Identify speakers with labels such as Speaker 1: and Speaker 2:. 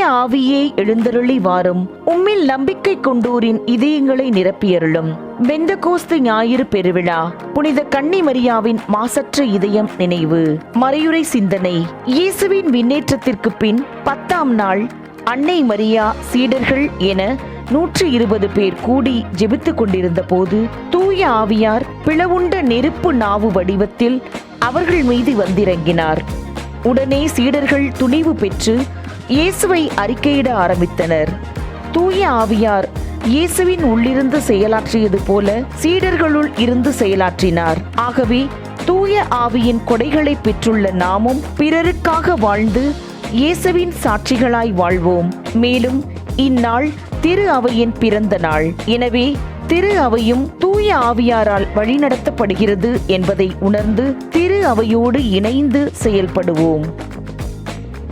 Speaker 1: தூய ஆவியே எழுந்தருளி வாரும். உம்மில் நம்பிக்கை கொண்டோரின் இதயங்களை நிரப்பியருளும். வெந்த கோஸ்து ஞாயிறு பெருவிழா. புனித கன்னிமரியாவின் மாசற்ற இதயம் நினைவு. மறையுறை சிந்தனை. இயேசுவின் விண்ணேற்றத்திற்கு பின் பத்தாம் நாள் அன்னை மரியா சீடர்கள் என நூற்றி இருபது பேர் கூடி ஜெபித்துக் கொண்டிருந்த போது தூய ஆவியார் பிளவுண்ட நெருப்பு நாவு வடிவத்தில் அவர்கள் மீது வந்திறங்கினார். உடனே சீடர்கள் துணிவு பெற்று இயேசுவை அறிக்கையிட ஆரம்பித்தனர். தூய ஆவியார் இயேசுவின் உள்ளிருந்து செயலாற்றியது போல சீடர்களுள் இருந்து செயலாற்றினார். ஆகவே தூய ஆவியின் கொடைகளை பெற்றுள்ள நாமும் பிறருக்காக வாழ்ந்து இயேசுவின் சாட்சிகளாய் வாழ்வோம். மேலும் இந்நாள் திரு அவையின் பிறந்த நாள். எனவே திரு அவையும் தூய ஆவியாரால் வழிநடத்தப்படுகிறது என்பதை உணர்ந்து திரு அவையோடு இணைந்து செயல்படுவோம்.